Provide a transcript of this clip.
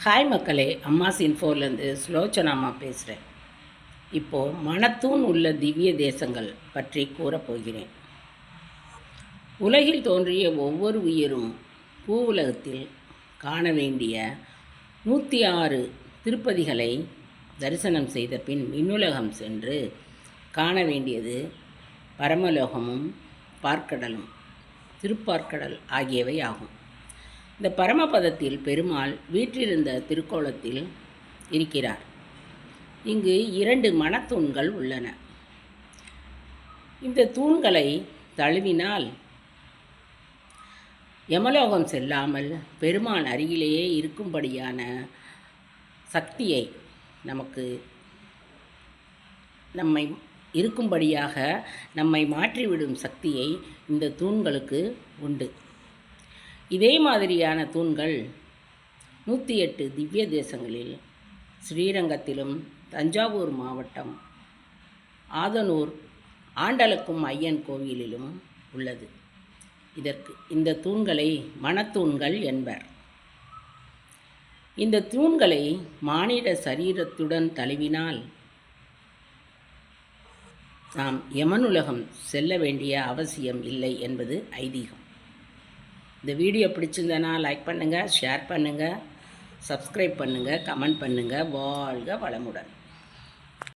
Hi மக்களே அம்மாஸ் இன்ஃபோலேருந்து ஸ்லோச்சனாமா பேசுகிறேன் இப்போது மனத்தூண் உள்ள திவ்ய தேசங்கள் பற்றி கூறப்போகிறேன் உலகில் தோன்றிய ஒவ்வொரு உயிரும் பூவுலகத்தில் காண வேண்டிய நூற்றி ஆறு திருப்பதிகளை தரிசனம் செய்த பின் விண்ணுலகம் சென்று காண வேண்டியது பரமலோகமும் பார்க்கடலும் திருப்பார்க்கடல் ஆகியவை ஆகும். இந்த பரமபதத்தில் பெருமாள் வீற்றிருந்த திருக்கோலத்தில் இருக்கிறார். இங்கு இரண்டு மணத்தூண்கள் உள்ளன. இந்த தூண்களை தழுவினால் யமலோகம் செல்லாமல் பெருமான் அருகிலேயே இருக்கும்படியான சக்தியை நமக்கு நம்மை இருக்கும்படியாக நம்மை மாற்றிவிடும் சக்தியை இந்த தூண்களுக்கு உண்டு. இதே மாதிரியான தூண்கள் நூற்றி எட்டு திவ்ய தேசங்களில் ஸ்ரீரங்கத்திலும் தஞ்சாவூர் மாவட்டம் ஆதனூர் ஆண்டலக்கும் ஐயன் கோவிலிலும் உள்ளது. இதற்கு இந்த தூண்களை மணத்தூண்கள் என்பர். இந்த தூண்களை மானிட சரீரத்துடன் தழுவினால் நாம் யமனுலகம் செல்ல வேண்டிய அவசியம் இல்லை என்பது ஐதீகம். இந்த வீடியோ பிடிச்சிருந்தனா லைக் பண்ணுங்கள் ஷேர் பண்ணுங்கள் சப்ஸ்கிரைப் பண்ணுங்கள் கமெண்ட் பண்ணுங்கள் வாழ்க வளமுடன்.